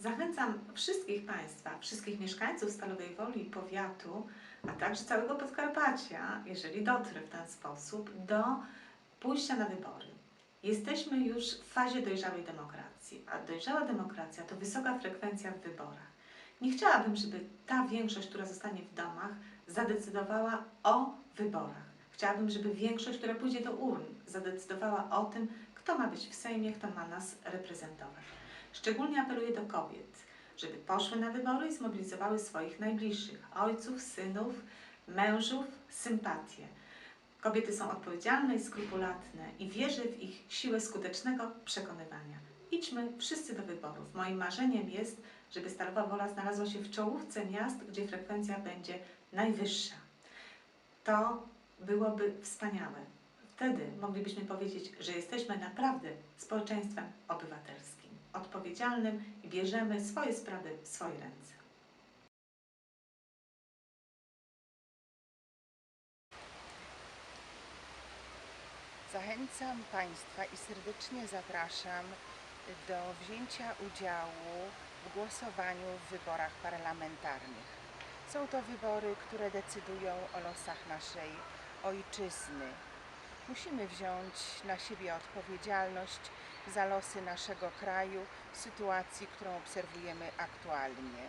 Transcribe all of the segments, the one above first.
Zachęcam wszystkich Państwa, wszystkich mieszkańców Stalowej Woli powiatu, a także całego Podkarpacia, jeżeli dotrę w ten sposób, do pójścia na wybory. Jesteśmy już w fazie dojrzałej demokracji, a dojrzała demokracja to wysoka frekwencja w wyborach. Nie chciałabym, żeby ta większość, która zostanie w domach, zadecydowała o wyborach. Chciałabym, żeby większość, która pójdzie do urn, zadecydowała o tym, kto ma być w Sejmie, kto ma nas reprezentować. Szczególnie apeluję do kobiet, żeby poszły na wybory i zmobilizowały swoich najbliższych ojców, synów, mężów, sympatię. Kobiety są odpowiedzialne i skrupulatne i wierzę w ich siłę skutecznego przekonywania. Idźmy wszyscy do wyborów. Moim marzeniem jest, żeby Stalowa Wola znalazła się w czołówce miast, gdzie frekwencja będzie najwyższa. To byłoby wspaniałe. Wtedy moglibyśmy powiedzieć, że jesteśmy naprawdę społeczeństwem obywatelskim, odpowiedzialnym i bierzemy swoje sprawy w swoje ręce. Zachęcam Państwa i serdecznie zapraszam do wzięcia udziału w głosowaniu w wyborach parlamentarnych. Są to wybory, które decydują o losach naszej ojczyzny. Musimy wziąć na siebie odpowiedzialność za losy naszego kraju w sytuacji, którą obserwujemy aktualnie.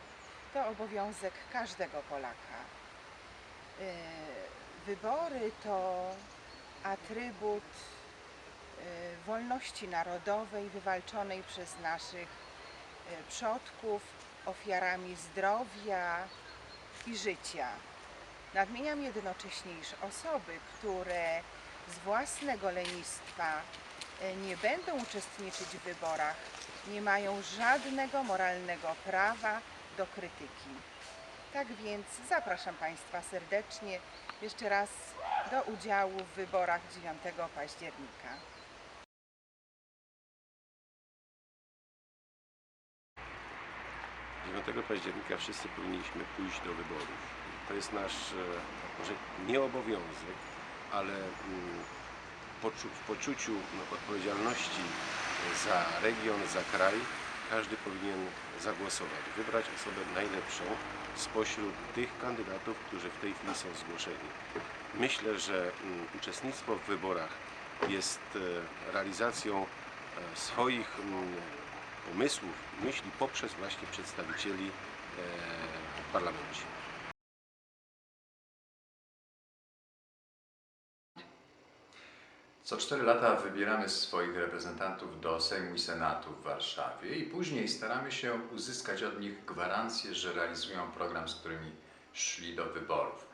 To obowiązek każdego Polaka. Yy, Wybory to atrybut y, wolności narodowej wywalczonej przez naszych y, przodków ofiarami zdrowia i życia. Nadmieniam jednocześnie, iż osoby, które z własnego lenistwa y, nie będą uczestniczyć w wyborach, nie mają żadnego moralnego prawa do krytyki. Tak więc zapraszam Państwa serdecznie jeszcze raz do udziału w wyborach 9 października. 9 października wszyscy powinniśmy pójść do wyborów. To jest nasz, e, może nie obowiązek, ale w poczuciu no, odpowiedzialności za region, za kraj, każdy powinien zagłosować, wybrać osobę najlepszą spośród tych kandydatów, którzy w tej chwili są zgłoszeni. Myślę, że mm, uczestnictwo w wyborach jest e, realizacją e, swoich mm, pomysłów, myśli poprzez właśnie przedstawicieli e, w parlamencie. Co cztery lata wybieramy swoich reprezentantów do Sejmu i Senatu w Warszawie i później staramy się uzyskać od nich gwarancję, że realizują program, z którymi szli do wyborów.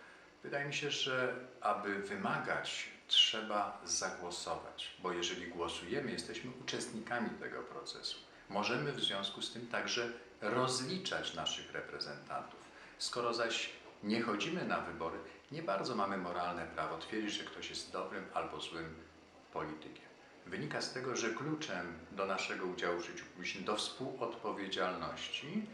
Wydaje mi się, że aby wymagać, trzeba zagłosować, bo jeżeli głosujemy, jesteśmy uczestnikami tego procesu. Możemy w związku z tym także rozliczać naszych reprezentantów. Skoro zaś nie chodzimy na wybory, nie bardzo mamy moralne prawo twierdzić, że ktoś jest dobrym albo złym politykiem. Wynika z tego, że kluczem do naszego udziału w życiu publicznym, do współodpowiedzialności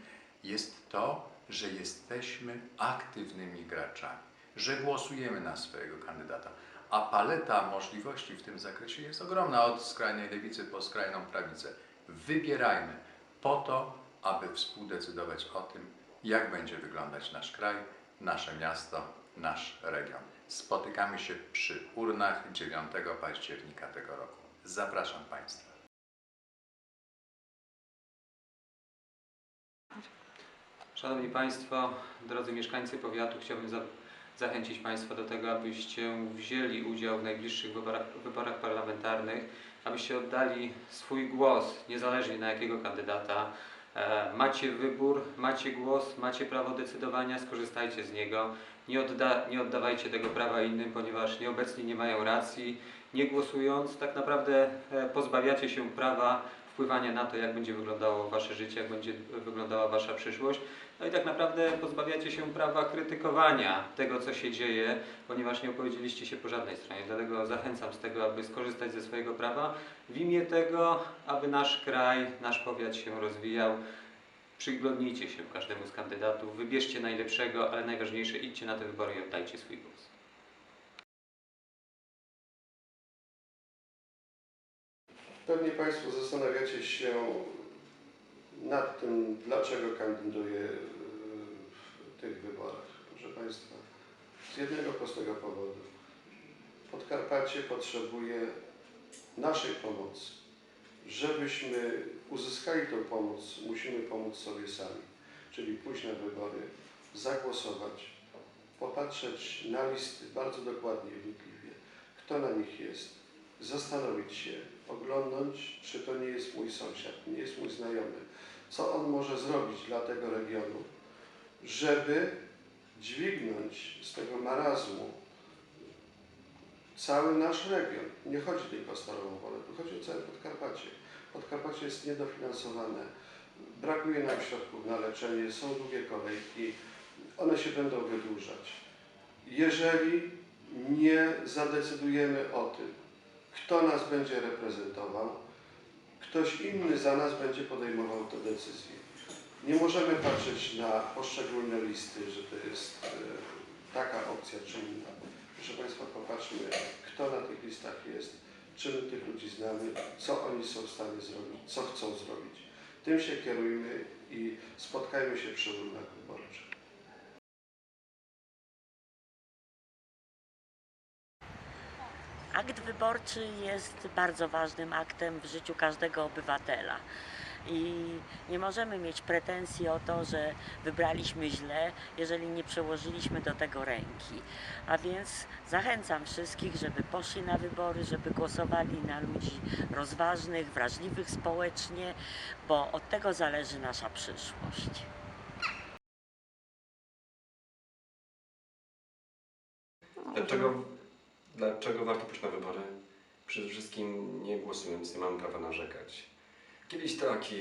jest to, że jesteśmy aktywnymi graczami, że głosujemy na swojego kandydata. A paleta możliwości w tym zakresie jest ogromna, od skrajnej lewicy po skrajną prawicę. Wybierajmy po to, aby współdecydować o tym, jak będzie wyglądać nasz kraj, nasze miasto, nasz region. Spotykamy się przy urnach 9 października tego roku. Zapraszam Państwa. Szanowni Państwo, drodzy mieszkańcy powiatu, chciałbym za, zachęcić Państwa do tego, abyście wzięli udział w najbliższych wyborach, wyborach parlamentarnych, abyście oddali swój głos, niezależnie na jakiego kandydata. E, macie wybór, macie głos, macie prawo decydowania, skorzystajcie z niego. Nie, odda, nie oddawajcie tego prawa innym, ponieważ nieobecni nie mają racji. Nie głosując, tak naprawdę e, pozbawiacie się prawa wpływania na to, jak będzie wyglądało Wasze życie, jak będzie wyglądała Wasza przyszłość. No i tak naprawdę pozbawiacie się prawa krytykowania tego, co się dzieje, ponieważ nie opowiedzieliście się po żadnej stronie. Dlatego zachęcam z tego, aby skorzystać ze swojego prawa w imię tego, aby nasz kraj, nasz powiat się rozwijał. Przyglądnijcie się każdemu z kandydatów, wybierzcie najlepszego, ale najważniejsze, idźcie na te wybory i oddajcie swój głos. Pewnie Państwo zastanawiacie się, nad tym, dlaczego kandyduję w tych wyborach. Proszę Państwa, z jednego prostego powodu. Podkarpacie potrzebuje naszej pomocy. Żebyśmy uzyskali tę pomoc, musimy pomóc sobie sami. Czyli pójść na wybory, zagłosować, popatrzeć na listy bardzo dokładnie, wnikliwie, kto na nich jest, zastanowić się, oglądnąć, czy to nie jest mój sąsiad, nie jest mój znajomy, co on może zrobić dla tego regionu, żeby dźwignąć z tego marazmu cały nasz region. Nie chodzi tylko o Starą Wolę, tu chodzi o całe Podkarpacie. Podkarpacie jest niedofinansowane, brakuje nam środków na leczenie, są długie kolejki, one się będą wydłużać. Jeżeli nie zadecydujemy o tym, kto nas będzie reprezentował, ktoś inny za nas będzie podejmował te decyzje. Nie możemy patrzeć na poszczególne listy, że to jest e, taka opcja czy inna. Proszę Państwa, popatrzmy, kto na tych listach jest, czy my tych ludzi znamy, co oni są w stanie zrobić, co chcą zrobić. Tym się kierujmy i spotkajmy się przy urnach wyborczych. Akt wyborczy jest bardzo ważnym aktem w życiu każdego obywatela. I nie możemy mieć pretensji o to, że wybraliśmy źle, jeżeli nie przełożyliśmy do tego ręki. A więc zachęcam wszystkich, żeby poszli na wybory, żeby głosowali na ludzi rozważnych, wrażliwych społecznie, bo od tego zależy nasza przyszłość. Dlaczego, dlaczego warto pójść na wybory? Przede wszystkim nie głosując nie mamy prawa narzekać. Kiedyś taki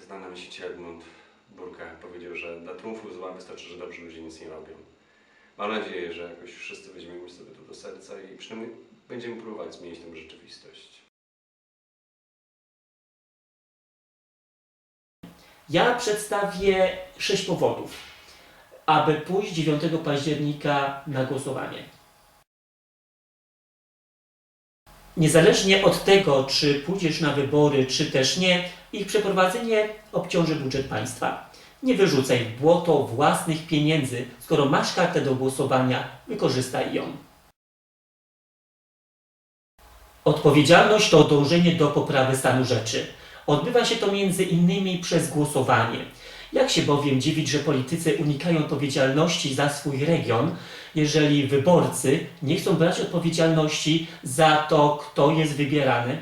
znany myśliciel Edmund Burke powiedział, że dla triumfu zła wystarczy, że dobrzy ludzie nic nie robią. Mam nadzieję, że jakoś wszyscy weźmiemy sobie to do serca i przynajmniej będziemy próbować zmienić tę rzeczywistość. Ja przedstawię sześć powodów, aby pójść 9 października na głosowanie. Niezależnie od tego, czy pójdziesz na wybory, czy też nie, ich przeprowadzenie obciąży budżet państwa. Nie wyrzucaj w błoto własnych pieniędzy. Skoro masz kartę do głosowania, wykorzystaj ją. Odpowiedzialność to dążenie do poprawy stanu rzeczy. Odbywa się to między innymi przez głosowanie. Jak się bowiem dziwić, że politycy unikają odpowiedzialności za swój region, jeżeli wyborcy nie chcą brać odpowiedzialności za to, kto jest wybierany?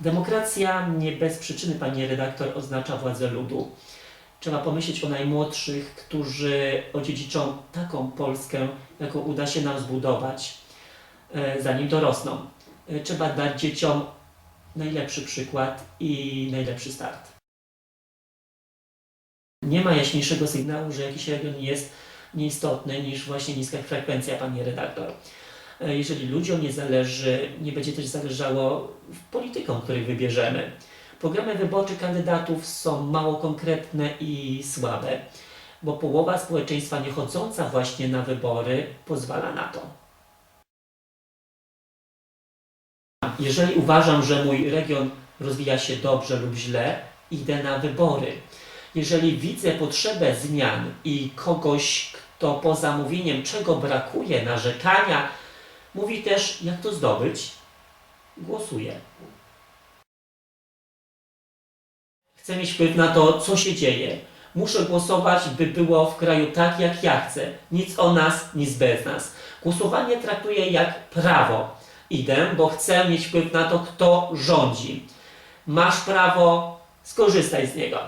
Demokracja nie bez przyczyny, pani redaktor, oznacza władzę ludu. Trzeba pomyśleć o najmłodszych, którzy odziedziczą taką Polskę, jaką uda się nam zbudować, e, zanim dorosną. E, Trzeba dać dzieciom najlepszy przykład i najlepszy start. Nie ma jaśniejszego sygnału, że jakiś region jest nieistotny niż właśnie niska frekwencja, pani redaktor. E, Jeżeli ludziom nie zależy, nie będzie też zależało politykom, których wybierzemy. Programy wyborcze kandydatów są mało konkretne i słabe, bo połowa społeczeństwa nie chodząca właśnie na wybory pozwala na to. Jeżeli uważam, że mój region rozwija się dobrze lub źle, idę na wybory. Jeżeli widzę potrzebę zmian i kogoś, kto poza mówieniem, czego brakuje, narzekania, mówi też, jak to zdobyć, głosuję. Chcę mieć wpływ na to, co się dzieje. Muszę głosować, by było w kraju tak, jak ja chcę. Nic o nas, nic bez nas. Głosowanie traktuję jak prawo. Idę, bo chcę mieć wpływ na to, kto rządzi. Masz prawo, skorzystaj z niego.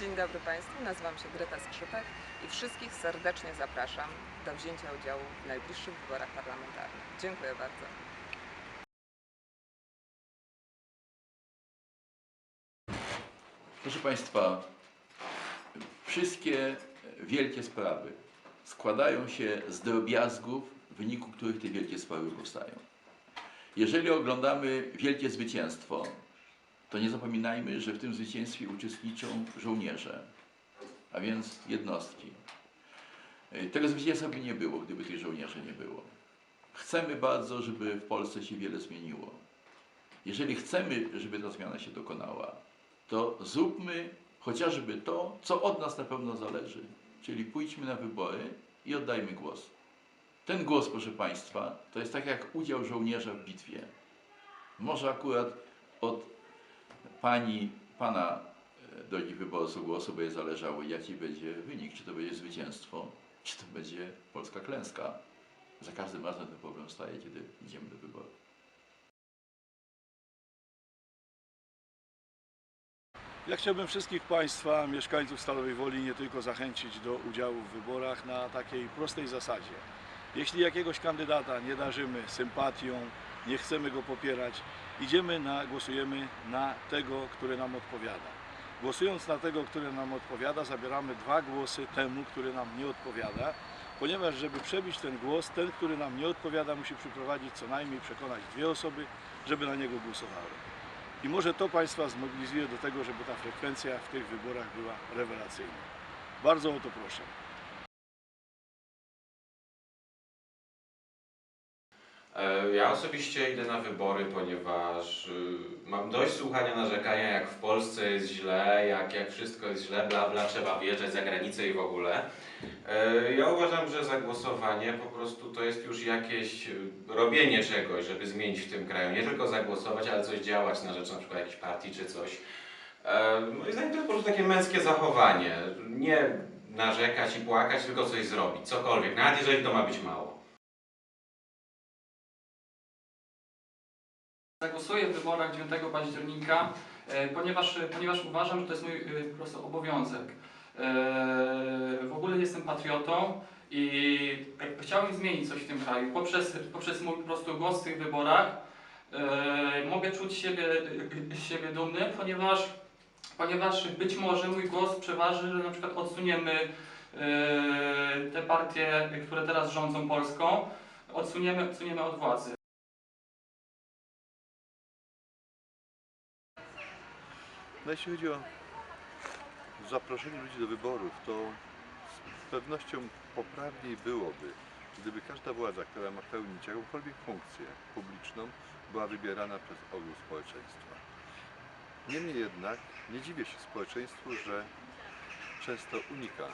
Dzień dobry Państwu, nazywam się Greta Skrzypek i wszystkich serdecznie zapraszam do wzięcia udziału w najbliższych wyborach parlamentarnych. Dziękuję bardzo. Proszę Państwa, wszystkie wielkie sprawy składają się z drobiazgów, w wyniku których te wielkie sprawy powstają. Jeżeli oglądamy wielkie zwycięstwo, to nie zapominajmy, że w tym zwycięstwie uczestniczą żołnierze, a więc jednostki. Tego zwycięstwa by nie było, gdyby tych żołnierzy nie było. Chcemy bardzo, żeby w Polsce się wiele zmieniło. Jeżeli chcemy, żeby ta zmiana się dokonała, to zróbmy chociażby to, co od nas na pewno zależy. Czyli pójdźmy na wybory i oddajmy głos. Ten głos, proszę Państwa, to jest tak jak udział żołnierza w bitwie. Może akurat od pani, pana e, drogi wyborców głosu będzie zależało, jaki będzie wynik, czy to będzie zwycięstwo, czy to będzie polska klęska. Za każdym razem ten problem staje, kiedy idziemy do wyborów. Ja chciałbym wszystkich Państwa, mieszkańców Stalowej Woli, nie tylko zachęcić do udziału w wyborach na takiej prostej zasadzie. Jeśli jakiegoś kandydata nie darzymy sympatią, nie chcemy go popierać, idziemy na, głosujemy na tego, który nam odpowiada. Głosując na tego, który nam odpowiada, zabieramy dwa głosy temu, który nam nie odpowiada, ponieważ żeby przebić ten głos, ten, który nam nie odpowiada, musi przyprowadzić co najmniej, przekonać dwie osoby, żeby na niego głosowały. I może to Państwa zmobilizuje do tego, żeby ta frekwencja w tych wyborach była rewelacyjna. Bardzo o to proszę. E, Ja osobiście idę na wybory, ponieważ y, dość słuchania narzekania, jak w Polsce jest źle, jak, jak wszystko jest źle, bla bla, trzeba wyjeżdżać za granicę i w ogóle. E, Ja uważam, że zagłosowanie po prostu to jest już jakieś y, robienie czegoś, żeby zmienić w tym kraju. Nie tylko zagłosować, ale coś działać na rzecz na przykład jakiejś partii czy coś. E, Moim zdaniem to jest po prostu takie męskie zachowanie. Nie narzekać i płakać, tylko coś zrobić, cokolwiek, nawet jeżeli to ma być mało. Zagłosuję w wyborach 9 października, e, ponieważ, ponieważ uważam, że to jest mój e, po prostu obowiązek. E, W ogóle jestem patriotą i chciałbym zmienić coś w tym kraju. Poprzez, poprzez mój po prostu głos w tych wyborach mogę czuć siebie, siebie dumny, ponieważ, ponieważ być może mój głos przeważy, że na przykład odsuniemy te partie, które teraz rządzą Polską, odsuniemy, odsuniemy od władzy. No jeśli chodzi o zaproszenie ludzi do wyborów, to z pewnością poprawniej byłoby, gdyby każda władza, która ma pełnić jakąkolwiek funkcję publiczną, była wybierana przez ogół społeczeństwa. Niemniej jednak nie dziwię się społeczeństwu, że często unika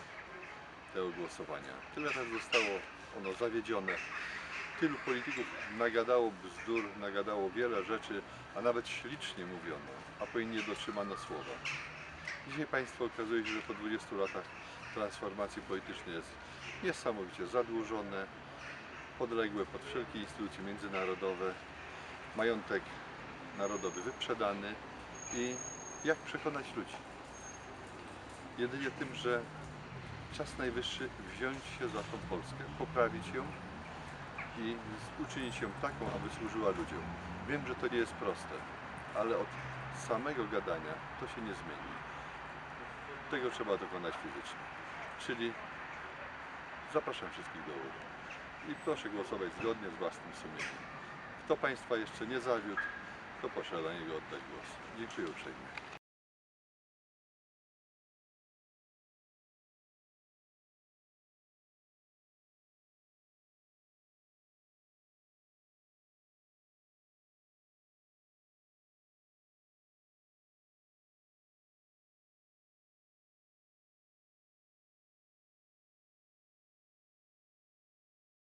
tego głosowania. Tyle razy zostało ono zawiedzione. Tylu polityków nagadało bzdur, nagadało wiele rzeczy, a nawet ślicznie mówiono, a później nie dotrzymano słowa. Dzisiaj państwo okazuje się, że po 20 latach transformacji politycznej jest niesamowicie zadłużone, podległe pod wszelkie instytucje międzynarodowe, majątek narodowy wyprzedany i jak przekonać ludzi? Jedynie tym, że czas najwyższy wziąć się za tą Polskę, poprawić ją i uczynić ją taką, aby służyła ludziom. Wiem, że to nie jest proste, ale od samego gadania to się nie zmieni. Tego trzeba dokonać fizycznie. Czyli zapraszam wszystkich do urn i proszę głosować zgodnie z własnym sumieniem. Kto Państwa jeszcze nie zawiódł, to proszę dla niego oddać głos. Dziękuję uprzejmie.